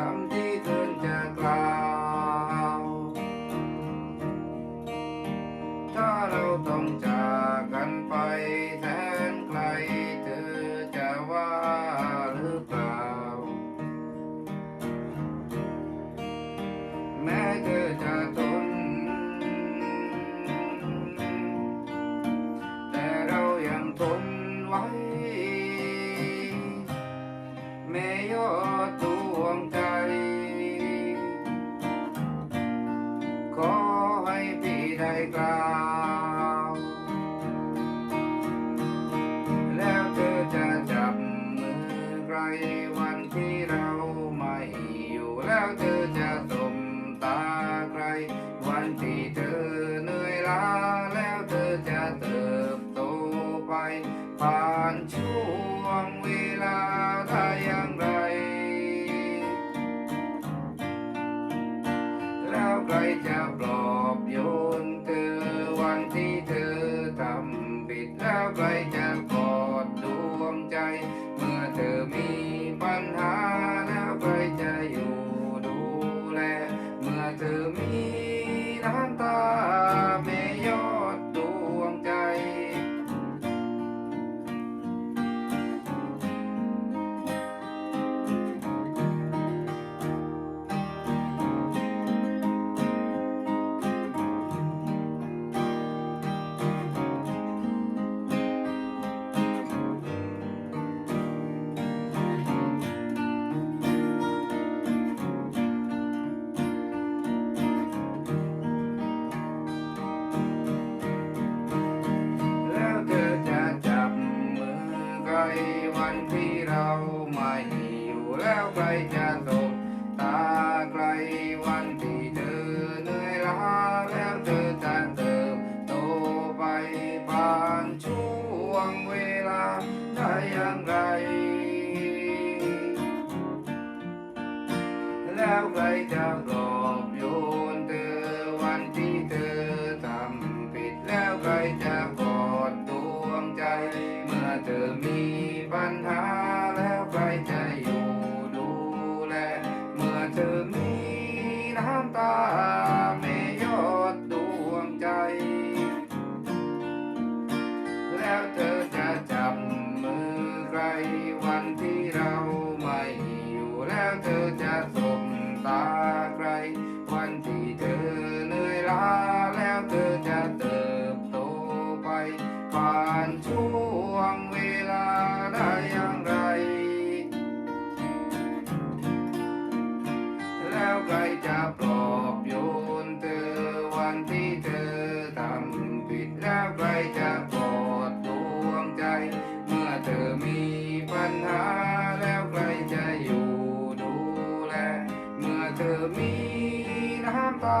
come deep. call I be like. cry. ใครจะตกตาไกลวันที่เธอเหนื่อยล้าแล้วเธอจะเติมโตไปผ่านช่วงเวลาได้อย่างไร แล้วใครจะปลอบโยนเธอวันที่เธอทำผิดแล้วใครจะกอดดวงใจเมื่อเธอมี 反対 เธอทำผิดแล้วใครจะปลดดวงใจ เมื่อเธอมีปัญหาแล้วใครจะอยู่ดูแล เมื่อเธอมีน้ำตา